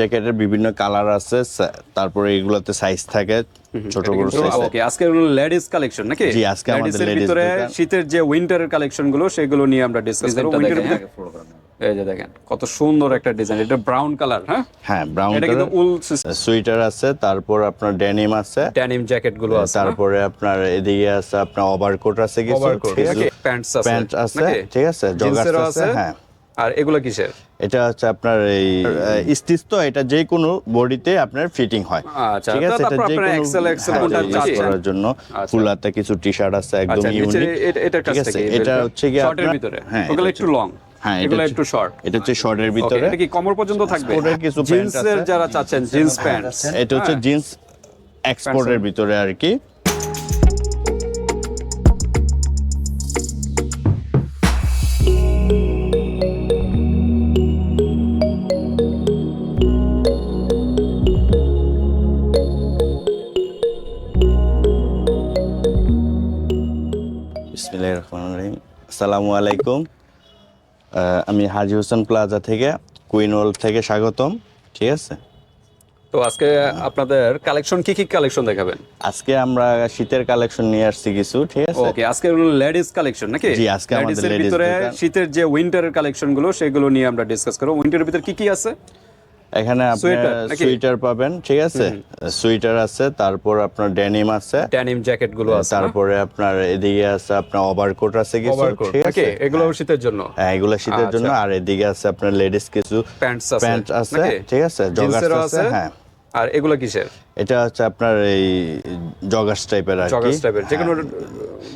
জ্যাকেটের বিভিন্ন কালার আছে তারপরে এগুলোতে সাইজ থাকে ছোট বড় সাইজ ওকে আজকে হলো লেডিস কালেকশন নাকি? জি, আজকে আমাদের ladies ভিতরে শীতের যে উইন্টারের কালেকশনগুলো সেগুলো নিয়ে আমরা ডিসকাস করব। উইন্টারের ভিতরে এই যে দেখেন কত সুন্দর একটা ডিজাইন এটা ব্রাউন কালার হ্যাঁ? হ্যাঁ ব্রাউন এটা কিন্তু উল সুইটার আছে তারপর আপনার ডেনিম আছে। ড্যানিম জ্যাকেটগুলো আছে তারপরে আপনার এদিকে আছে আপনার ওভারকোট আছে কিছু ওভারকোট ঠিক আছে? প্যান্টস আছে প্যান্ট আছে ঠিক আছে? জগার্স আছে। হ্যাঁ। আর এগুলো কিসের? এটা হচ্ছে আপনার এই স্টিচ তো এটা যে কোনো বডিতে আপনার ফিটিং হয়। আচ্ছা, ঠিক আছে? এটা যে কোনো হ্যাঁ, কোনটা করার জন্য। ফুল হাতে কিছু টি শার্ট আছে একদম আচ্ছা ইউনিক এটা- ঠিক আছে? এটা হচ্ছে কি শর্টের আপনার ভিতরে। হ্যাঁ ওগুলো একটু লং হ্যাঁ, এগুলো একটু শর্ট এটা হচ্ছে শর্টের ভিতরে। এটা কি কমর পর্যন্ত থাকবে? কিছু আছে। যারা চাচ্ছেন জিন্স প্যান্ট এটা হচ্ছে হ্যাঁ। জিন্স এক্সপোর্টের ভিতরে আর কি। বিসমিল্লাহির রহমানির রহিম। আসসালামু আলাইকুম। আমি হাজি হোসেন প্লাজা থেকে কুইন ওয়ার্ল্ড থেকে স্বাগতম। ঠিক আছে? তো আজকে আপনাদের কালেকশন কি কি কালেকশন দেখাবেন? আজকে আমরা শীতের কালেকশন নিয়ে আসছি কিছু ঠিক আছে? ওকে আজকে হলো লেডিস কালেকশন নাকি? জি, আজকে আমাদের ladies ভিতরে শীতের যে উইন্টারের কালেকশনগুলো সেগুলো নিয়ে আমরা ডিসকাস করব। উইন্টারের ভিতরে কি কি আছে? এখানে আপনি? সুইটার পাবেন ঠিক আছে? সুইটার আছে তারপর আপনার ডেনিম আছে। ড্যানিম জ্যাকেটগুলো আছে তারপরে আপনার এদিকে আছে আপনার ওভারকোট আছে কিছু ঠিক আছে? এগুলো শীতের জন্য? হ্যাঁ এগুলো শীতের জন্য আর এদিকে আছে আপনার লেডিস কিছু প্যান্টস আছে প্যান্ট আছে ঠিক আছে? জগার্স আছে হ্যাঁ। আর এগুলো কিসের? এটা হচ্ছে আপনার এই জগার্স টাইপের আর কি। জগার্স টাইপের যে কোনো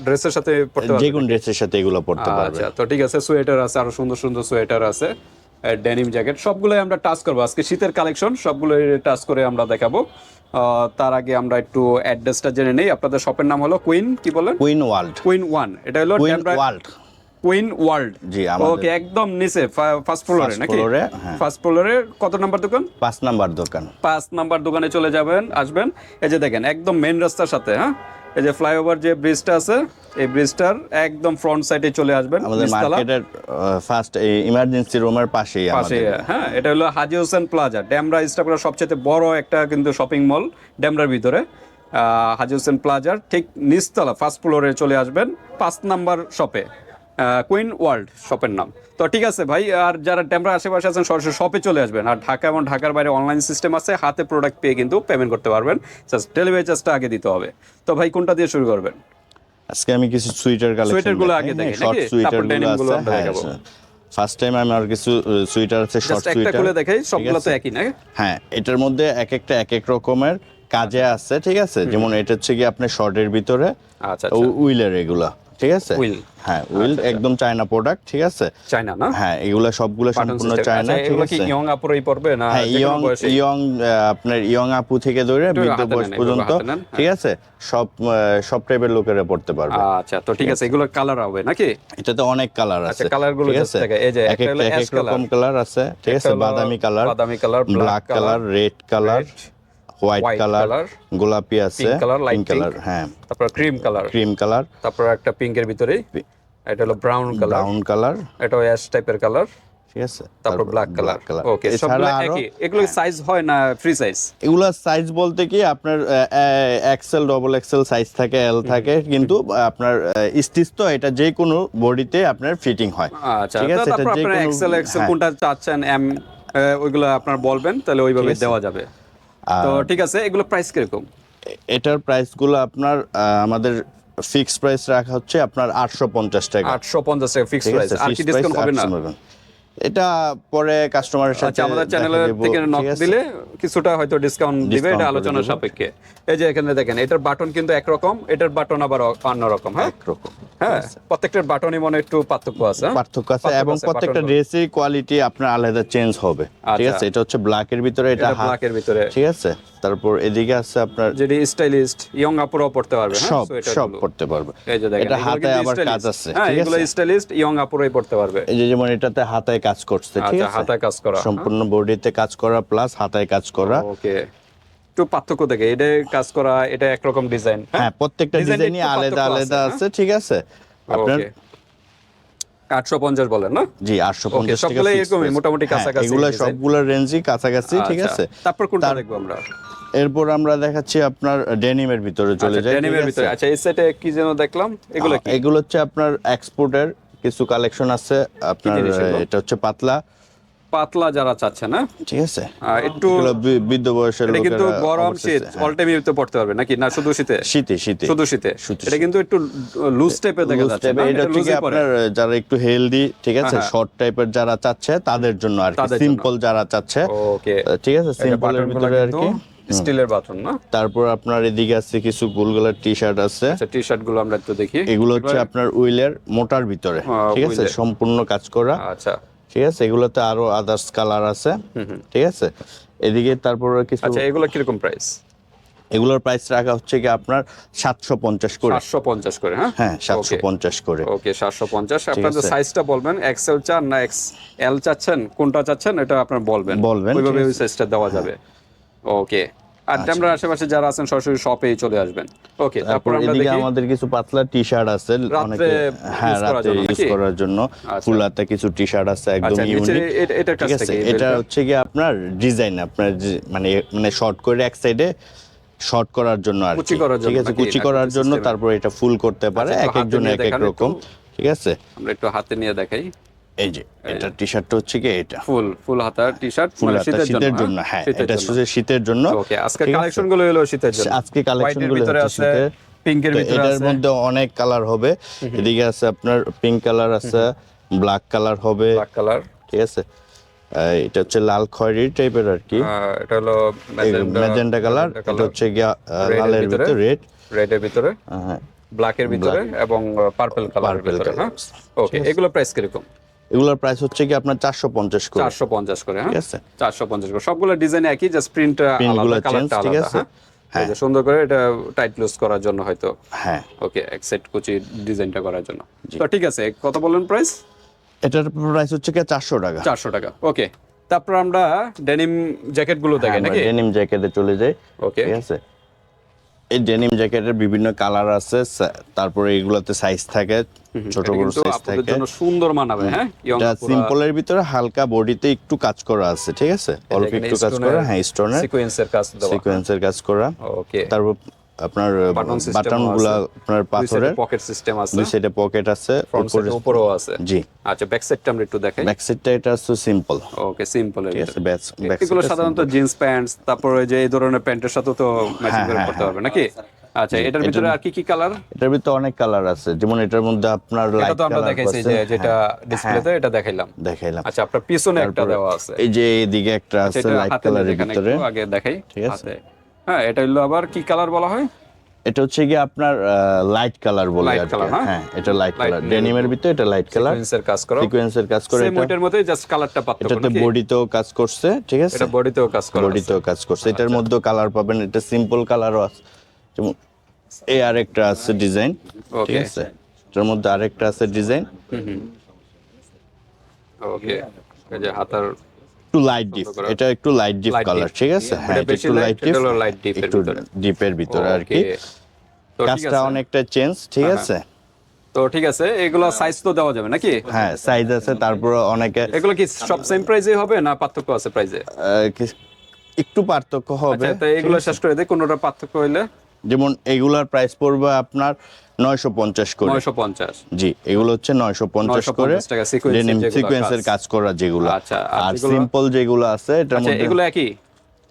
ড্রেসের সাথে পড়তে যে পারবে কোন ড্রেসের সাথে এগুলো পড়তে পারবে। আচ্ছা তো ঠিক আছে সোয়েটার আছে আরও সুন্দর সুন্দর সোয়েটার আছে। ডেনিম জ্যাকেট সবগুলোই আমরা টাচ করব। আজকে শীতের কালেকশন সবগুলোই টাচ করে আমরা দেখাবো। তার আগে আমরা একটু অ্যাড্রেসটা জেনে নেই। আপনাদের শপের নাম হলো কুইন কি বলেন কুইন ওয়ার্ল্ড কুইন ওয়ান এটা হলো কুইন ওয়ার্ল্ড কুইন ওয়ার্ল্ড জি, ওকে একদম নিচে ফার্স্ট ফ্লোরে নাকি? এ, হ্যাঁ। ফার্স্ট ফ্লোরে কত নাম্বার দোকান? পাঁচ নাম্বার দোকান। পাঁচ নাম্বার দোকানে চলে যাবেন আসবেন। এই যে দেখেন একদম মেন রাস্তার সাথে হ্যাঁ? এই যে ফ্লাইওভার যে ব্রিজটা আছে এই ব্রিজটার একদম ফ্রন্ট সাইডে চলে আসবেন আমাদের মার্কেটের ফার্স্ট এই ইমার্জেন্সি রুমের পাশেই পাশে আমাদের। হ্যাঁ এটা হলো হাজি হোসেন প্লাজা ড্যামরা স্টাফের সবচেয়ে বড় একটা কিন্তু শপিং মল ড্যামরার ভিতরে। আহ, হাজি হোসেন প্লাজার ঠিক নিচতলা ফার্স্ট ফ্লোরে চলে আসবেন পাঁচ নাম্বার শপে কুইন ওয়ার্ল্ড শপের নাম। তো ঠিক আছে ভাই আর যারা ড্যামরা আশেপাশে আছেন সরাসরি শপে চলে আসবেন। আর ঢাকা এবং ঢাকার বাইরে অনলাইন সিস্টেম আছে হাতে প্রোডাক্ট পেয়ে কিন্তু পেমেন্ট করতে পারবেন। জাস্ট ডেলিভারি চার্জটা আগে দিতে হবে। তো ভাই কোনটা দিয়ে শুরু করবেন? আজকে আমি কিছু সুইটার কালেকশন Sweater গুলো আগে দেখি, শর্ট নাকি? সুইটার তারপর denim গুলো গুলো আছে হ্যাঁ দেখাবো। ফার্স্ট টাইম আমি আর কিছু সুইটার আছে শর্ট জাস্ট একটা সুইটার খুলে দেখাই সবগুলো তো একই না হ্যাঁ এটার মধ্যে এক একটা এক এক রকমের কাজে আছে ঠিক আছে? যেমন এটা হচ্ছে কি আপনি শর্টের ভিতরে আচ্ছা উইলের এগুলা। ঠিক আছে? Wheel। হ্যাঁ উইল একদম চায়না প্রোডাক্ট ঠিক আছে? চাইনা না? হ্যাঁ এগুলা সবগুলো সম্পূর্ণ চায়না আচ্ছা, ঠিক এগুলো কি আছে? ইয়ং আপুরাই পড়বে না হ্যাঁ ইয়ং ইয়ং আপনার ইয়ং আপু থেকে ধরে বৃদ্ধ বয়স পর্যন্ত নেন, হ্যাঁ। ঠিক আছে? সব সব টাইপের লোকেরা পড়তে পারবে। আচ্ছা তো ঠিক আছে এগুলো কালার হবে নাকি? এটাতে অনেক কালার আছে আচ্ছা, colour গুলো ঠিক আছে? এই যে একটা হলো এক রকম কালার আছে ঠিক আছে? বাদামি কালার বাদামি colour black colour red colour white colour গোলাপি আছে light পিঙ্ক কালার হ্যাঁ। তারপর ক্রিম কালার ক্রিম কালার তারপর একটা পিঙ্কের ভিতরে এটা হলো ব্রাউন কালার ব্রাউন কালার এটা অ্যাশ টাইপের কালার ঠিক আছে। তারপর ব্ল্যাক কালার ওকে সবগুলো একই। এগুলো সাইজ হয়। না ফ্রি সাইজ এগুলা সাইজ বলতে কি আপনার এক্সেল ডবল এক্সেল সাইজ থাকে এল থাকে কিন্তু আপনার স্টিচ তো এটা যে কোনো বডিতে আপনার ফিটিং হয়। আচ্ছা ঠিক আছে এটা যে কোনো এক্সেল এক্সেল হ্যাঁ। কোনটা চাচ্ছেন এম ওইগুলো আপনার বলবেন তাহলে ওইভাবে দেওয়া যাবে। তো ঠিক আছে এগুলো প্রাইস কীরকম? এটার প্রাইসগুলো আপনার আমাদের ফিক্সড প্রাইস রাখা হচ্ছে আপনার আটশো পঞ্চাশ টাকা। আটশো পঞ্চাশ টাকা ফিক্সড প্রাইস আর কি ডিসকাউন্ট হবে না? 800 টাকা। এটা পরে কাস্টমারের সাথে আচ্ছা আমাদের দেখা চ্যানেলের থেকে নক দিলে কিছুটা হয়তো ডিসকাউন্ট দিবে এটা করে আলোচনা দেব। সাপেক্ষে। এই যে এখানে দেখেন এটার বাটন কিন্তু একরকম এটার বাটন আবার অন্য রকম হ্যাঁ? একরকম। হ্যাঁ প্রত্যেকটার বাটনই মনে একটু পার্থক্য আছে হ্যাঁ? পার্থক্য আছে এবং প্রত্যেকটা ড্রেসের কোয়ালিটি আপনার আলাদা চেঞ্জ হবে। ঠিক আচ্ছা। আছে? এটা হচ্ছে ব্ল্যাকের ভিতরে এটা হাফ ব্ল্যাকের ভিতরে। ঠিক আছে? তারপর এদিকে আছে আপনার যেটি স্টাইলিস্ট ইয়ং আপুরাও পড়তে পারবে হ্যাঁ? সব সব পড়তে পারবে। এটা হাতে আবার কাজ আছে হ্যাঁ ঠিক এগুলো আছে? স্টাইলিস্ট ইয়ং আপুরাই পড়তে পারবে। এই যে যেমন এটাতে হাতায় কাজ করছে ঠিক আচ্ছা আছে? হাতায় কাজ করা সম্পূর্ণ বডিতে কাজ করা প্লাস হাতায় কাজ করা। ওকে। একটু পার্থক্য দেখে এটা কাজ করা এটা একরকম ডিজাইন হ্যাঁ? প্রত্যেকটা ডিজাইনই আলাদা আলাদা আছে, ঠিক আছে? আপনার আটশো পঞ্চাশ বলেন না? জি আটশো পঞ্চাশ এরকমই, মোটামুটি হ্যাঁ, কাছাকাছি এগুলো রেঞ্জই কাছাকাছি ঠিক আচ্ছা, আছে? তারপর কোনটা দেখব আমরা? এরপর আমরা দেখাচ্ছি আপনার ডেনিমের ভিতরে চলে যাই ডেনিমের ভিতরে। আচ্ছা এই সেটে কি যেন দেখলাম? এগুলো কি? এগুলো হচ্ছে আপনার এক্সপোর্টের কিছু কালেকশন আছে। আপনার এটা হচ্ছে পাতলা। পাতলা যারা চাচ্ছে না ঠিক আছে। একটু বৃদ্ধ বয়সের এটা কিন্তু গরম শীত হ্যাঁ, অল টাইম তো পড়তে পারবে নাকি? না শুধু শীতে? শীতে শীতে। শুধু শীতে? এটা কিন্তু একটু লুজ টাইপের দেখা যাচ্ছে এটা এটা হচ্ছে কি লুজই পড়ে। আপনার যারা একটু হেলদি ঠিক আছে হ্যাঁ, হ্যাঁ। শর্ট টাইপের যারা চাচ্ছে তাদের জন্য আর কি। সিম্পল যারা চাচ্ছে ওকে ঠিক আছে সিম্পলের ভিতরে আর কি। স্টিলের বাথরুম না? তারপর আপনার এদিকে আছে কিছু গোলগলার টি শার্ট আছে। আচ্ছা টি শার্টগুলো আমরা একটু দেখি। এগুলো হচ্ছে আপনার উইলের মোটার ভিতরে হ্যাঁ, ঠিক আছে সম্পূর্ণ কাজ করা। আচ্ছা। ঠিক আছে? এগুলোতে আরও আদার্স কালার আছে। ঠিক আছে? এদিকে তারপর কিছু আচ্ছা এগুলো কীরকম প্রাইস এগুলোর প্রাইস রাখা হচ্ছে কি আপনার সাতশো পঞ্চাশ করে। সাতশো পঞ্চাশ করে হ্যাঁ? হ্যাঁ সাতশো পঞ্চাশ করে। ওকে সাতশো পঞ্চাশ। আপনাদের আছে। সাইজটা বলবেন এক্সেল চান না এক্স এল চাচ্ছেন কোনটা চাচ্ছেন এটা আপনার বলবেন। বলবেন, ওইভাবে ওই সাইজটা দেওয়া যাবে। ওকে আর আচ্ছা। আমরা আশেপাশে যারা আছেন সরাসরি শপেই চলে আসবেন। ওকে তারপর আমরা দেখি। আমাদের কিছু পাতলা টি শার্ট আছে অনেকে হ্যাঁ রাতে ইউজ করার জন্য ফুল হাতে কিছু টি শার্ট আছে একদম আচ্ছা ইউনিক এ- এটার কাছ ঠিক আছে থেকে এটা হচ্ছে কি আপনার ডিজাইন আপনার মানে মানে শর্ট করে এক সাইডে শর্ট করার জন্য আর ঠিক আছে কুচি করার জন্য তারপর এটা ফুল করতে পারে আচ্ছা, এক একজন এক এক রকম। ঠিক আছে। আমরা একটু হাতে নিয়ে দেখাই। এই যে এটা টি শার্টটা হচ্ছে কি এটা। ফুল ফুল হাতা টি শার্ট ফুল মানে হাতা শীতের জন্য হ্যাঁ? এটা শুধু শীতের জন্য। ওকে আজকে কালেকশনগুলো এলো শীতের জন্য। আজকে কালেকশনগুলো ভিতরে আছে পিঙ্কের এটার মধ্যে অনেক কালার হবে। এদিকে আছে আপনার পিঙ্ক কালার আছে ব্ল্যাক কালার হবে। ব্ল্যাক কালার ঠিক আছে? এটা হচ্ছে লাল খয়েরি টাইপের আর কি। এটা হলো ম্যাজেন্টা কালার এটা হচ্ছে লালের ভিতরে? রেড রেড এর ভিতরে। ব্ল্যাকের ভিতরে এবং পার্পল কালারের ভিতরে হ্যাঁ? ওকে এগুলো প্রাইস কীরকম? এগুলোর প্রাইস হচ্ছে কি আপনার চারশো পঞ্চাশ করে। চারশো পঞ্চাশ করে হ্যাঁ? ঠিক আছে। চারশো পঞ্চাশ করে। সবগুলো ডিজাইন একই জাস্ট প্রিন্ট আলাদা কালারটা ঠিক আছে? হ্যাঁ? এই যে সুন্দর করে এটা টাইট লুজ করার জন্য হয়তো। হ্যাঁ। ওকে এক সেট কুচি ডিজাইনটা করার জন্য। তো ঠিক আছে কত বললেন প্রাইস এটার প্রাইস হচ্ছে কি চারশো টাকা। চারশো টাকা ওকে তারপর আমরা ডেনিম জ্যাকেটগুলো দেখি নাকি? ডেনিম জ্যাকেটে চলে যাই। ওকে ঠিক আছে? এই ডেনিম জ্যাকেটের বিভিন্ন কালার আছে তারপরে এগুলাতে সাইজ থাকে ছোট বড় সাইজ থাকে। জন্য সুন্দর মানাবে হ্যাঁ? এটা সিম্পলের ভিতরে হালকা বডিতে একটু কাজ করা আছে ঠিক আছে? অল্প একটু কাজ করা হ্যাঁ স্টোনের সিকোয়েন্সের কাজ দেওয়া। সিকোয়েন্সের কাজ করা। ওকে তারপর আপনার Button বাটন ও গুলা আপনার পাথরের পকেট সিস্টেম আছে। দুই সাইডে পকেট আছে উপরেও আছে। জি। আচ্ছা ব্যাক সাইডটা আমরা একটু দেখাই। ব্যাক সাইডটা এটা হচ্ছে সিম্পল ওকে সিম্পল এগুলো সাধারণত জিন্স প্যান্টস তারপরে যে এই ধরনের প্যান্টের সাথে তো ম্যাচিং হ্যাঁ, করে হ্যাঁ, করতে পারবে নাকি? আচ্ছা এটার ভিতরে আর কি কি কালার এটার ভিতরে অনেক কালার আছে। যেমন এটার মধ্যে আপনার এটা লাইট তো আমরা দেখাইছি যে যেটা ডিসপ্লেতে এটা দেখাইলাম। দেখাইলাম। আচ্ছা আপনার পিছনে একটা দেওয়া আছে। এই যে এদিকে একটা আছে সেটা লাইট কালারের ভিতরে। আগে দেখাই ঠিক আছে। হ্যাঁ এটা হলো আবার কি কালার বলা হয়? এটা হচ্ছে কি আপনার লাইট কালার বলে Light আর কি। color, হ্যাঁ? এটা লাইট কালার ডেনিমের ভিতরে এটা লাইট কালার সিকোয়েন্সের কাজ করা। সিকোয়েন্সের কাজ করে এটা ওইটার মধ্যে জাস্ট কালারটা পার্থক্য এটাতে বডিতেও কাজ করছে ঠিক আছে? এটা বডিতেও কাজ করা বডিতেও কাজ করছে। এটার মধ্যেও কালার পাবেন। এটা সিম্পল কালারও আছে। যেমন এই আরেকটা আছে ডিজাইন ঠিক আছে? এটার মধ্যে আরেকটা আছে ডিজাইন ওকে এই যে হাতার একটু লাইট ডিপ এটা একটু লাইট ডিপ কালার ঠিক আছে? হ্যাঁ একটু লাইট ডিপ একটু। ডিপের ভিতরে আর কি। তো ঠিক কাজটা। অনেকটা চেঞ্জ ঠিক আছে? তো ঠিক আছে এগুলো সাইজ তো দেওয়া যাবে নাকি? হ্যাঁ সাইজ আছে তারপর অনেকে এগুলো কি সব সেম প্রাইজে হবে না পার্থক্য আছে প্রাইজে একটু পার্থক্য হবে। আচ্ছা তো এগুলো শেষ করে দেয় কোনোটা পার্থক্য হইলে। যেমন এগুলার প্রাইস পড়বে আপনার নয়শো পঞ্চাশ করে। নয়শো পঞ্চাশ। জি এগুলো হচ্ছে নয়শো পঞ্চাশ করে। 950 ডেনিম সিকোয়েন্সের কাজ। করা যেগুলো। আচ্ছা, আর সিম্পল যেগুলো আছে এটার আচ্ছা মধ্যে এগুলো একই?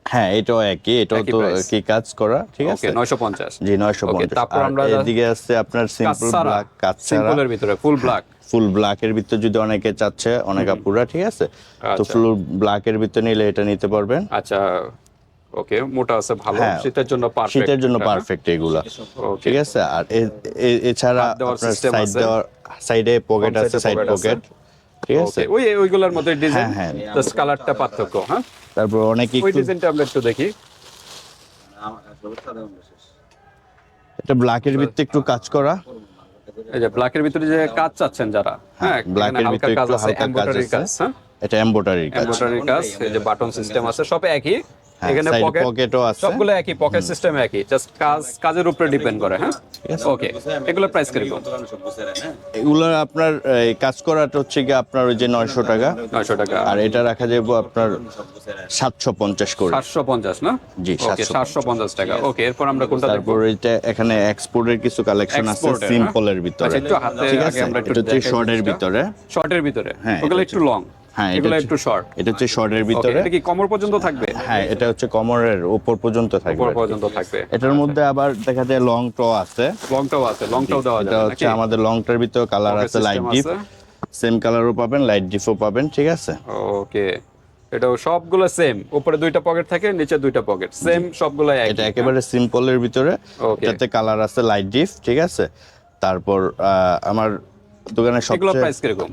হ্যাঁ এটাও একই এটাও তো কি কাজ করা ঠিক আছে? ওকে নয়শো পঞ্চাশ। জি নয়শো Okay, পঞ্চাশ তারপর আমরা এদিকে আছে আপনার সিম্পল ব্ল্যাক কাজ সিম্পলের ভিতরে ফুল ব্ল্যাক ফুল ব্ল্যাকের ভিতরে যদি অনেকে চাচ্ছে অনেক আপুরা ঠিক আছে? তো আচ্ছা। ফুল ব্ল্যাকের ভিতরে নিলে এটা নিতে পারবেন। আচ্ছা ওকে মোটা আছে ভালো। হ্যাঁ। শীতের জন্য পারফেক্ট শীতের জন্য পারফেক্ট এগুলা। ঠিক আছে? আর এছাড়া আপনার সাইড দেওয়ার সাইডে পকেট আছে সাইড পকেট ঠিক আছে? ওই ওইগুলোর মধ্যে ডিজাইন হ্যাঁ, জাস্ট কালারটা পার্থক্য হ্যাঁ? তারপর অনেকে ওই ডিজাইনটা আমরা একটু দেখি। এটা ব্ল্যাকের ভিতরে একটু কাজ করা। এই যে ব্ল্যাকের ভিতরে যে কাজ চাচ্ছেন যারা হ্যাঁ ব্ল্যাকের ভিতরে একটু হালকা কাজ আছে। হ্যাঁ? এটা এমব্রয়ডারি কাজ। এমব্রয়ডারি কাজ এই যে বাটন সিস্টেম আছে সব একই। হ্যাঁ, এখানে side পকেট pocket আছে। সবগুলো একই পকেট সিস্টেম একই জাস্ট কাজ কাজের উপরে ডিপেন্ড করে হ্যাঁ? ওকে এগুলো প্রাইস কীরকম এগুলো আপনার কাজ করাটা হচ্ছে কি আপনার ওই যে নয়শো টাকা। নয়শো টাকা। আর এটা রাখা যাবে আপনার সাতশো পঞ্চাশ করে। সাতশো পঞ্চাশ না? জি, 750 টাকা। ওকে এরপর আমরা কোনটা দেখব? তারপর এটা এখানে এক্সপোর্টের কিছু কালেকশন আছে সিম্পলের হ্যাঁ? ভিতরে। আচ্ছা, একটু হাতে আগে আমরা একটু শর্টের ভিতরে। শর্টের ভিতরে। হ্যাঁ, ওগুলো একটু লং হ্যাঁ এটা একটু শর্ট এটা হচ্ছে শর্টের ভিতরে। এটা কি কমর পর্যন্ত থাকবে? হ্যাঁ এটা হচ্ছে কমরের উপর পর্যন্ত থাকবে। উপর পর্যন্ত থাকবে। এটার মধ্যে আবার দেখা যায় লং ট আছে। লং লংটাও আছে লংটাও দেওয়া এটা হচ্ছে আমাদের লংটার ভিতরে কালার আছে লাইট ডিপ। সেম কালারও পাবেন লাইট ডিপও পাবেন ঠিক আছে? ওকে এটাও সবগুলো সেম উপরে দুইটা পকেট থাকে নিচে দুইটা পকেট সেম সবগুলো এক এটা একেবারে সিম্পলের ভিতরে. যাতে কালার আছে লাইট ডিপ ঠিক আছে? তারপর আহ, আমার দোকানে সবচেয়ে প্রাইস কীরকম?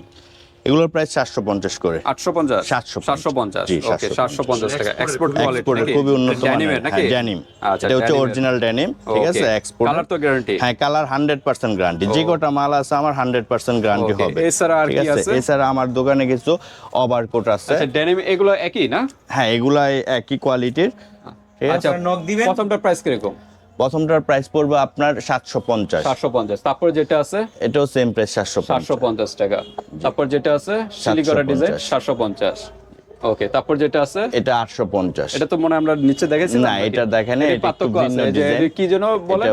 এগুলোর প্রাইস চারশো পঞ্চাশ করে। আটশো পঞ্চাশ? 750 সাতশো পঞ্চাশ? ওকে সাতশো পঞ্চাশ। টাকা। এক্সপোর্ট কোয়ালিটি খুবই উন্নত ড্যানিমের নাকি? ড্যানিম এটা হচ্ছে অরিজিনাল ড্যানিম ঠিক আছে এক্সপোর্ট কালার তো গ্যারান্টি হ্যাঁ কালার হান্ড্রেড পার্সেন্ট গ্যারান্টি যে কটা মাল আছে আমার হান্ড্রেড পার্সেন্ট গ্যারান্টি হবে। এছাড়া আর কি আছে? এছাড়া আমার দোকানে কিছু ওভারকোট আছে। আচ্ছা ড্যানিম এগুলো একই না? হ্যাঁ এগুলাই একই কোয়ালিটির আচ্ছা নক দিবেন। প্রথমটা প্রাইস কীরকম? প্রথমটার প্রাইস পড়বে আপনার সাতশো পঞ্চাশ। সাতশো পঞ্চাশ। তারপরে যেটা আছে? এটাও সেম প্রাইস সাতশো সাতশো পঞ্চাশ টাকা। তারপর যেটা আছে? শিলিগড়া ডিজাইন সাতশো পঞ্চাশ। ওকে তারপর যেটা আছে? এটা আটশো পঞ্চাশ। এটা তো মনে হয় আমরা নিচে দেখেছিলাম না, এটা দেখেন পার্থক্য আছে যে কি যেন বলে?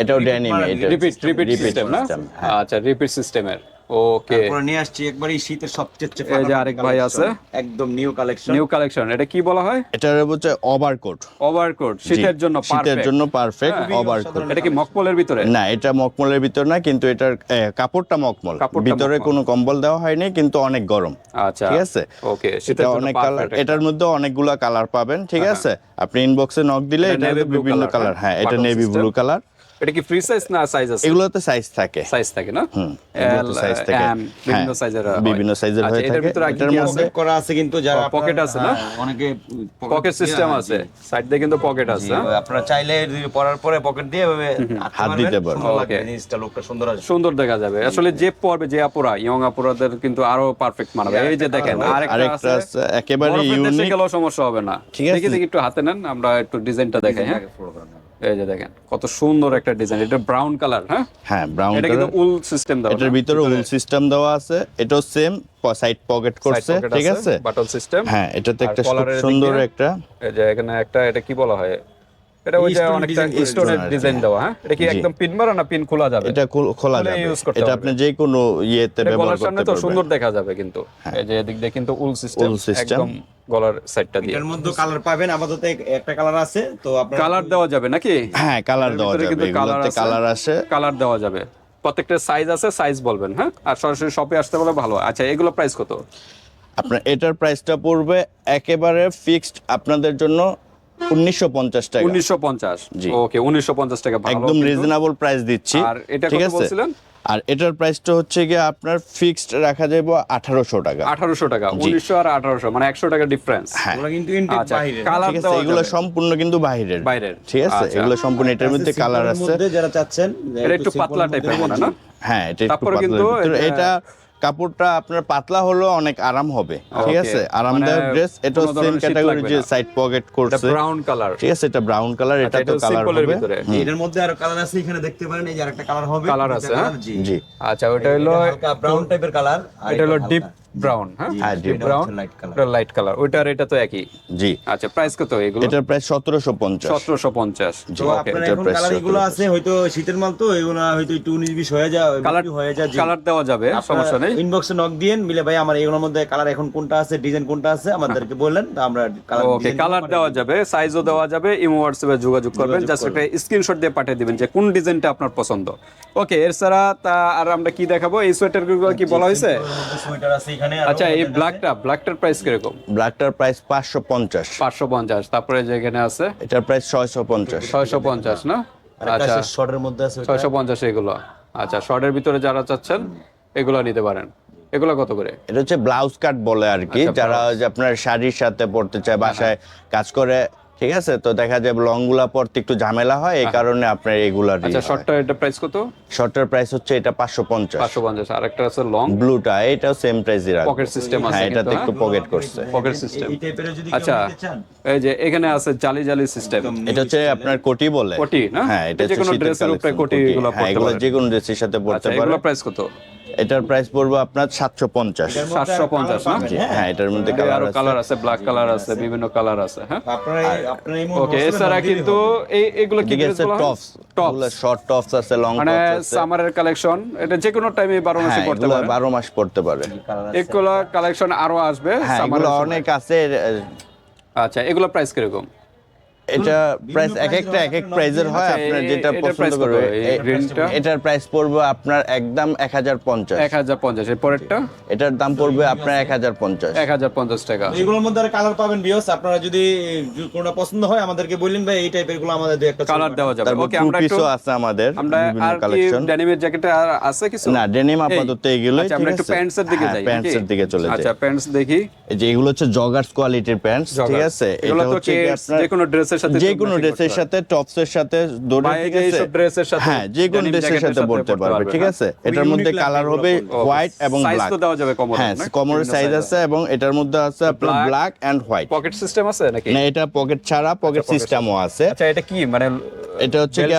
এটাও ড্যানিম এটা রিপিট রিপিট সিস্টেম না? হ্যাঁ। আচ্ছা রিপিট সিস্টেমের ওকে। তারপরে নিয়ে আসছি একবারই শীতের সবচেয়ে এই যে আরেক ভাই আছে। একদম নিউ কালেকশন নিউ কালেকশন এটা কি বলা হয়? এটার হচ্ছে ওভারকোট ওভারকোট শীতের জন্য শীতের জন্য পারফেক্ট হ্যাঁ। ওভারকোট এটা কি মকমলের ভিতরে? না এটা মকমলের ভিতর না কিন্তু এটার কাপড়টা মকমল। ভিতরে কোনো কম্বল দেওয়া হয়নি কিন্তু অনেক গরম। আচ্ছা। ঠিক আছে? ওকে এটা শীতের অনেক কালার এটার মধ্যে অনেকগুলা কালার পাবেন ঠিক আছে? আপনি ইনবক্সে নক দিলে এটা এটা বিভিন্ন কালার হ্যাঁ? হ্যাঁ এটা নেভি ব্লু কালার এটা কি ফ্রি সাইজ না সাইজ আছে? এগুলোতে সাইজ থাকে। সাইজ থাকে না? হুম, size থাকে। বিভিন্ন হ্যাঁ, সাইজের বিভিন্ন size এর হয়ে এটার ভিতরে এটার মধ্যে- করা আছে কিন্তু যারা আপনার- আছে না? হ্যাঁ, অনেকে পকেট সিস্টেম আছে। সাইড দিয়ে কিন্তু পকেট আছে হ্যাঁ? আপনারা চাইলে পরার পরে পকেট দিয়ে এভাবে হাত দিতে পারবেন। সুন্দর জিনিসটা লোকটা সুন্দর আছে। সুন্দর দেখা যাবে। আসলে যে পড়বে যে আপুরা ইয়ং আপুরাদের কিন্তু আরও পারফেক্ট মানাবে। এই যে দেখেন আরেকটা আছে। একেবারে ইউনিক সমস্যা হবে না। ঠিক আছে। দেখি একটু হাতে নেন আমরা একটু ডিজাইনটা দেখাই হ্যাঁ? এই যে দেখেন কত সুন্দর একটা ডিজাইন এটা ব্রাউন কালার হ্যাঁ? হ্যাঁ ব্রাউন এটা কিন্তু উল সিস্টেম দেওয়া এটার ভিতরে উল সিস্টেম দেওয়া আছে। এটাও সেম সাইড পকেট করছে ঠিক আছে বাটন সিস্টেম হ্যাঁ এটাতে একটা সুন্দর একটা এই যে এখানে একটা এটা কি বলা হয়? এটা ওই যে অনেকটা স্টোনের ডিজাইন দেওয়া হ্যাঁ? এটা কি একদম পিন মারা না পিন খোলা যাবে? এটা খোলা যাবে। use করতে এটা আপনি যে কোনো ইয়েতে ব্যবহার গলার সামনে তো সুন্দর দেখা যাবে কিন্তু। এই যে এদিক দিয়ে কিন্তু উল সিস্টেম একদম গলার সাইডটা দিয়ে। এটার মধ্যে কালার পাবেন। আপাতত একটা কালার আছে তো আপনারা কালার দেওয়া যাবে নাকি? হ্যাঁ কালার দেওয়া যাবে। কিন্তু কালার আছে। কালার দেওয়া যাবে। প্রত্যেকটা সাইজ আছে সাইজ বলবেন হ্যাঁ? আর সরাসরি শপে আসতে বলে ভালো। আচ্ছা এগুলো প্রাইস কত? আপনার এটার প্রাইসটা পড়বে একেবারে ফিক্সড আপনাদের জন্য উনিশশো পঞ্চাশ টাকা। উনিশশো পঞ্চাশ। জি। ওকে উনিশশো পঞ্চাশ টাকা ভালো। একদম রিজনেবল প্রাইস দিচ্ছি। আর এটা কত বলছিলেন? আর এটার প্রাইসটা হচ্ছে গিয়ে আপনার ফিক্সড রাখা যাবে আঠারোশো টাকা। আঠারোশো টাকা উনিশশো আর আঠারোশো মানে একশো টাকা ডিফারেন্স হ্যাঁ। ওগুলো কিন্তু ইনটেক আচ্ছা বাইরে কালার এগুলো সম্পূর্ণ কিন্তু বাইরের। বাইরের। ঠিক আছে? আচ্ছা। এগুলো সম্পূর্ণ এটার মধ্যে কালার আছে। মধ্যে যারা চাচ্ছেন এটা একটু পাতলা টাইপের মনে না? হ্যাঁ এটা একটু পাতলা এটা কাপড়টা আপনার পাতলা হলেও অনেক আরাম হবে ঠিক আছে? আরামদায়ক মানে ড্রেস এটা কোনো সেম ক্যাটাগরি যে সাইড পকেট এটা করছে। ব্রাউন কালার ঠিক আছে এটা ব্রাউন কালার এটা আচ্ছা, তো কালার হবে। ভিতরে। এটার মধ্যে আরও কালার আছে এখানে দেখতে পারেন এই যে আরেকটা কালার হবে। দুইটা আছে, হ্যাঁ? জি। জি। আচ্ছা ওটা হলো হালকা ব্রাউন টাইপের কালার আর এটা হলো ডিপ ব্রাউন হ্যাঁ? হ্যাঁ, ডিপ ব্রাউন এটা লাইট কালার ওইটার এটা তো একই। জি। আচ্ছা প্রাইস কত এগুলো? এটার প্রাইস সতেরোশো পঞ্চাশ। সতেরোশো পঞ্চাশ। ওকে এটার এখন কালার এগুলো আছে হয়তো শীতের মাল তো এগুলো হয়তো একটু উনিশ বিশ হয়ে যায় কালার হয়ে যায় কালার দেওয়া যাবে সমস্যা নেই। ইনবক্সে নক দিয়েন মিলে ভাই আমার এগুলোর মধ্যে কালার এখন কোনটা আছে ডিজাইন কোনটা আছে আমাদেরকে বললেন তো আমরা কালার ওকে কালার দেওয়া যাবে সাইজও দেওয়া যাবে ইমো হোয়াটসঅ্যাপে যোগাযোগ করবেন জাস্ট একটা স্ক্রিনশট দিয়ে পাঠিয়ে দিবেন যে কোন ডিজাইনটা আপনার পছন্দ। ওকে তা আর আমরা কি দেখাবো? এই সোয়েটারগুলো কি বলা হয়েছে? সোয়েটার আছে এখানে আচ্ছা এই। ব্ল্যাকটা ব্ল্যাকটার প্রাইস কীরকম? ব্ল্যাকটার প্রাইস পাঁচশো পঞ্চাশ। পাঁচশো পঞ্চাশ তারপরে যে এখানে আছে? এটার প্রাইস ছয়শো পঞ্চাশ। ছয়শো পঞ্চাশ না? আচ্ছা আছে শর্টের মধ্যে আছে ওইটা। ছয়শো পঞ্চাশ এগুলো। আচ্ছা শর্টের ভিতরে যারা চাচ্ছেন এগুলো নিতে পারেন। এগুলো কত করে? এটা হচ্ছে ব্লাউজ কাট বলে আর কি আচ্ছা, যারা যে আপনার শাড়ির সাথে পড়তে চায় বাসায় কাজ করে ঠিক আছে? তো দেখা যায় লংগুলা পড়তে একটু ঝামেলা হয় এই কারণে আপনার এগুলার আচ্ছা শর্টটা এটা প্রাইস কত? শর্টের প্রাইস হচ্ছে এটা পাঁচশো পঞ্চাশ। পাঁচশো পঞ্চাশ আর একটা আছে লং ব্লুটা এটাও সেম প্রাইসই রাখবে। পকেট সিস্টেম আছে হ্যাঁ কিন্তু, এটাতে একটু হ্যাঁ? পকেট করছে। পকেট সিস্টেম এই টাইপের যদি আচ্ছা এই যে এখানে আছে জালি জালি সিস্টেম এটা হচ্ছে আপনার কোটি বলে। কোটি, না? হ্যাঁ এটা যে কোনো ড্রেসের উপরে কোটি এগুলো হ্যাঁ পরতে এগুলো পারে। যে কোনো ড্রেসের সাথে পড়তে আচ্ছা পারে এগুলো প্রাইস কত? এটার প্রাইস পড়বে আপনার সাতশো পঞ্চাশ। সাতশো পঞ্চাশ হ্যাঁ। হ্যাঁ এটার মধ্যে আরও কালার আছে ব্ল্যাক কালার আছে বিভিন্ন কালার আছে হ্যাঁ? ওকে এছাড়া কিন্তু এই এগুলো কি আছে টপস টপস শর্ট টপস আছে লং মানে সামারের কালেকশন এটা যে কোনো টাইমে বারো মাসে হ্যাঁ পড়তে পারে। বারো মাস পড়তে পারে। এগুলো কালেকশন আরও আসবে হ্যাঁ এর সময়। অনেক আছে আচ্ছা এগুলো প্রাইস কীরকম? এটা প্রাইস এক একটা এক এক প্রাইজের হয় আপনার যেটা পছন্দ করবে? এটার প্রাইস পড়বে আপনার একদম এক হাজার পঞ্চাশ। এক হাজার পঞ্চাশ। এর পরেরটা? এটার দাম পড়বে আপনার এক হাজার পঞ্চাশ। এক হাজার পঞ্চাশ টাকা। এগুলোর মধ্যে আর কালার পাবেন বিয়স আপনারা যদি কোনটা পছন্দ হয় আমাদেরকে বললেন ভাই এই টাইপেরগুলো আমাদের দুই একটা কালার দেওয়া যাবে। তারপর ওকে আমরা একটু পিসও আছে আমাদের আমরা আর কি কালেকশন ডেনিমের জ্যাকেট আর আছে কিছু? না ডেনিম এই, আপাতত এগুলোই আচ্ছা আমরা একটু প্যান্টস এর দিকে যাই প্যান্টস এর দিকে চলে যাই। আচ্ছা প্যান্টস দেখি। এই যে এগুলো হচ্ছে জগার্স কোয়ালিটির প্যান্টস ঠিক আছে? এগুলো এটা হচ্ছে আপনার যে কোনো ড্রেসের সাথে যে কোনো ড্রেসের সাথে টপস এর সাথে দৌড়ে ঠিক আছে? ড্রেসের সাথে হ্যাঁ যে কোনো ড্রেসের সাথে পারবে ঠিক হ্যাঁ? আছে? এটার মধ্যে কালার হবে হোয়াইট এবং সাইজ ব্ল্যাক তো দেওয়া যাবে হ্যাঁ কমরের সাইজ আছে এবং এটার মধ্যে আছে আপনার black and white pocket system আছে নাকি? না এটা পকেট ছাড়া পকেট pocket সিস্টেমও আছে। আচ্ছা এটা কি মানে এটা হচ্ছে কি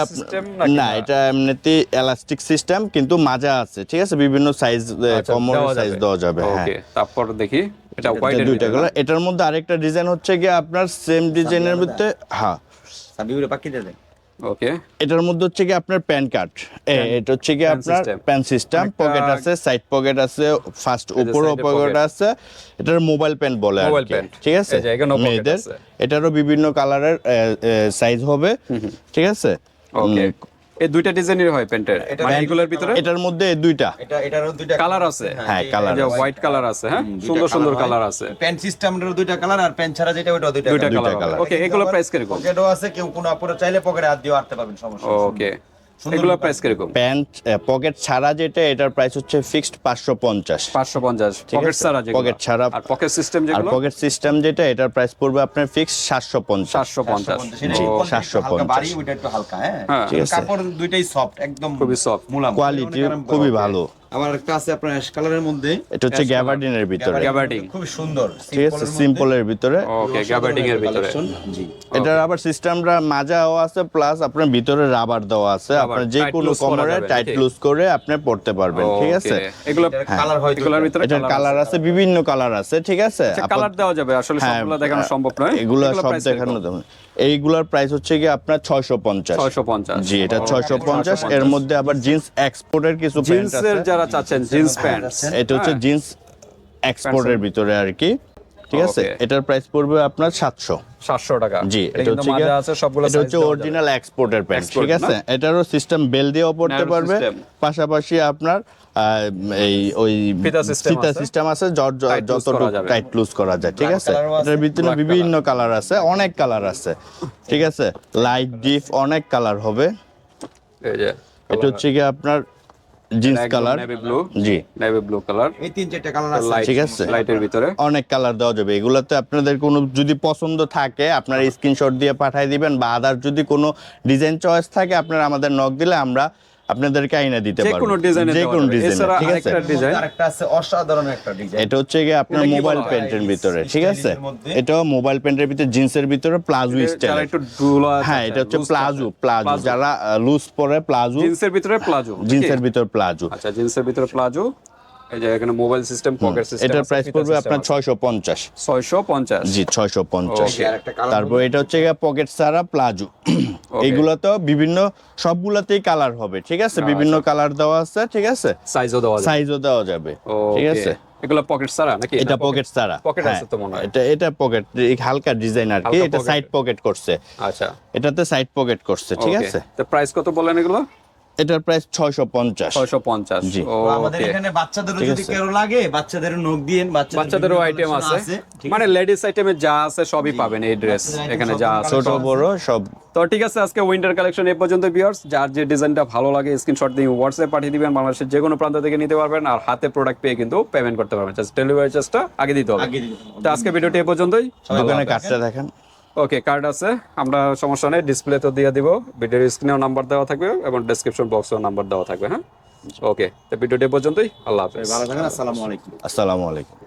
না এটা এমনিতে এলাস্টিক সিস্টেম কিন্তু মাজা আছে ঠিক আছে? বিভিন্ন সাইজ আচ্ছা, কমরের দেওয়া সাইজ দেওয়া যাবে হ্যাঁ। তারপর দেখি। এটা হোয়াইট দুইটা কালার এটার মধ্যে আরেকটা ডিজাইন হচ্ছে কি আপনার সেম ডিজাইনের মধ্যে হ্যাঁ। সাবিউরে পাকি দেন। ওকে। এটার মধ্যে হচ্ছে কি আপনার প্যান কার্ড এটা হচ্ছে কি আপনার প্যান সিস্টেম পকেট আছে সাইড পকেট আছে ফার্স্ট এ পকেট আছে। এটার মোবাইল প্যান বলে আর ঠিক আছে? মেয়েদের। এটারও বিভিন্ন কালারের সাইজ হবে। ঠিক আছে? ওকে এই দুইটা ডিজাইনের হয় প্যান্টের। এটা মানে এগুলোর ভিতরে? এটার মধ্যে দুইটা। এটা এটারও দুইটা কালার আছে। হ্যাঁ, কালার যে আছে। হোয়াইট কালার আছে হ্যাঁ? সুন্দর সুন্দর কালার আছে। প্যান্ট সিস্টেমের দুইটা কালার আর প্যান্ট ছাড়া যেটা ওটা দুইটা কালার ওকে এগুলো প্রাইস কীরকম? পকেটও আছে কেউ কোনো অপরে চাইলে পকেটে হাত দিয়ে আটতে পারবেন সমস্যা ওকে এগুলো প্রাইস কীরকম প্যান্ট পকেট ছাড়া যেটা এটার প্রাইস হচ্ছে ফিক্সড পাঁচশো পঞ্চাশ পাঁচশো পঞ্চাশ ঠিক পকেট আছে? ছাড়া যেটা পকেট ছাড়া। আর পকেট সিস্টেম আর পকেট সিস্টেম যেটা এটার প্রাইস পড়বে আপনার ফিক্স সাতশো পঞ্চাশ সাতশো পঞ্চাশ সেটা জি, একটু কোয়ালিটি সাতশো একটু হালকা পঞ্চাশ। ভারী, ওইটা একটু হালকা, হ্যাঁ? হ্যাঁ। কাপড় দুইটাই সফট একদম খুবই সফট। কোয়ালিটি খুবই ভালো আবার একটা আছে আপনার অ্যাশ কালারের মধ্যে। এটা হচ্ছে গ্যাবার্ডিনের ভিতরে। Gabardine। খুবই সুন্দর ঠিক আছে সিম্পলের ভিতরে। ওকে গ্যাবার্ডিং এর ভিতরে। জি। এটার আবার সিস্টেমটা মাজাও আছে প্লাস আপনার ভিতরে রাবার দেওয়া আছে। আপনার যে কোনো কমরে টাইট লুজ করে আপনি পড়তে পারবেন ঠিক আছে? এগুলো কালার হয়। এগুলোর ভিতরে এটার কালার আছে? বিভিন্ন কালার আছে ঠিক আছে? কালার দেওয়া যাবে আসলে হ্যাঁ, সবগুলো দেখানো সম্ভব নয়। এগুলো সব দেখানো যাবে। এইগুলোর প্রাইস হচ্ছে কি আপনার ছয়শো পঞ্চাশ। ছয়শো পঞ্চাশ। জি এটা ছয়শো পঞ্চাশ। এর মধ্যে আবার জিন্স এক্সপোর্টের কিছু প্যান্ট জিন্সের আছে। যারা চাচ্ছেন জিন্স প্যান্ট? এটা হচ্ছে হ্যাঁ। জিন্স এক্সপোর্টের ভিতরে আর কি। ঠিক আছে? এটার প্রাইস পড়বে আপনার সাতশো। সাতশো টাকা। জি এটা হচ্ছে মাজা আছে সবগুলো এটা হচ্ছে অরিজিনাল এক্সপোর্টের প্যান্ট ঠিক আছে? এটারও সিস্টেম বেল দিয়েও পড়তে পারবে। পাশাপাশি আপনার এই ওই ফিতা। সিস্টেম আছে। যত যতটুকু টাইট লুজ করা যায় ঠিক আছে। এটার ভিতরে বিভিন্ন কালার আছে অনেক কালার আছে ঠিক আছে? লাইট ডিপ অনেক কালার হবে। এই যে। এটা হচ্ছে কি আপনার জিন্স কালার নেভি ব্লু জি। নেভি ব্লু কালার এই তিন চারটা কালার আছে। ঠিক আছে। লাইটের ভিতরে। অনেক কালার দেওয়া যাবে। এগুলোতে আপনাদের কোনো যদি পছন্দ থাকে আপনার স্ক্রিনশট দিয়ে পাঠিয়ে দিবেন বা আদার যদি কোনো ডিজাইন চয়েস থাকে আপনারা আমাদের নক দিলে আমরা আপনাদেরকে আইনা দিতে যে পারব। কোনো ডিজাইনে যে কোনো ডিজাইন ঠিক আছে? আরেকটা ডিজাইন আরেকটা আছে অসাধারণ একটা ডিজাইন এটা হচ্ছে গিয়ে আপনার মোবাইল প্যান্টের ভিতরে ঠিক আছে? এটা এটাও মোবাইল প্যান্টের ভিতরে জিন্সের ভিতরে প্লাজো স্টাইল একটু ডুলা হ্যাঁ এটা হচ্ছে প্লাজো প্লাজো। যারা লুজ পরে প্লাজো জিন্সের ভিতরে প্লাজো জিন্সের ভিতরে প্লাজো। আচ্ছা জিন্সের ভিতরে প্লাজো। এই যে এখানে মোবাইল সিস্টেম পকেট সিস্টেম এটার প্রাইস পড়বে আপনার ছয়শো পঞ্চাশ। ছয়শো পঞ্চাশ? জি ছয়শো পঞ্চাশ। Okay. আরেকটা কালার তারপর এটা হচ্ছে গিয়ে পকেট সারা প্লাজো এইগুলো তো বিভিন্ন সবগুলাতেই কালার হবে ঠিক আছে? বিভিন্ন কালার দেওয়া আছে ঠিক আছে? সাইজও দেওয়া সাইজও দেওয়া যাবে ঠিক আছে? এগুলো পকেট সারা নাকি? এটা পকেট সারা পকেট হ্যাঁ, আছে তো মনে হয়। এটা এটা পকেট হালকা ডিজাইন আর কি এটা সাইড পকেট করছে। আচ্ছা। এটাতে সাইড পকেট করছে ঠিক আছে? তো প্রাইস কত বলেন এগুলো? এটার প্রাইস ছয়শো পঞ্চাশ। ছয়শো পঞ্চাশ। জি। আমাদের এখানে বাচ্চাদেরও যদি কেউ লাগে বাচ্চাদের নখ দিয়েন বাচ্চাদেরও আইটেম আছে। মানে লেডিস আইটেমে যা আছে সবই পাবেন এই ড্রেস এখানে যা আছে ছোট বড় সব। তো ঠিক আছে আজকে উইন্টার কালেকশন এই পর্যন্ত ভিউয়ার্স যার যে ডিজাইনটা ভালো লাগে স্ক্রিনশট দিয়ে হোয়াটসঅ্যাপ পাঠিয়ে দিবেন বাংলাদেশের যে কোনো প্রান্ত থেকে নিতে পারবেন আর হাতে প্রোডাক্ট পেয়ে কিন্তু পেমেন্ট করতে পারবেন। জাস্ট ডেলিভারি চার্জটা আগে দিতে হবে। আগে দিতে হবে। তো আজকে ভিডিওটি এই পর্যন্তই। দোকানে কাজটা দেখেন। ওকে কার্ড আছে। আমরা সমস্যা নেই ডিসপ্লে তো দিয়ে দিব। ভিডিওর স্ক্রিনেও নাম্বার দেওয়া থাকবে এবং ডেসক্রিপশন বক্সেও নাম্বার দেওয়া থাকবে হ্যাঁ? ওকে তো ভিডিওটি পর্যন্তই। আল্লাহ হাফেজ। ভালো থাকেন আসসালামু আলাইকুম। আসসালামু আলাইকুম।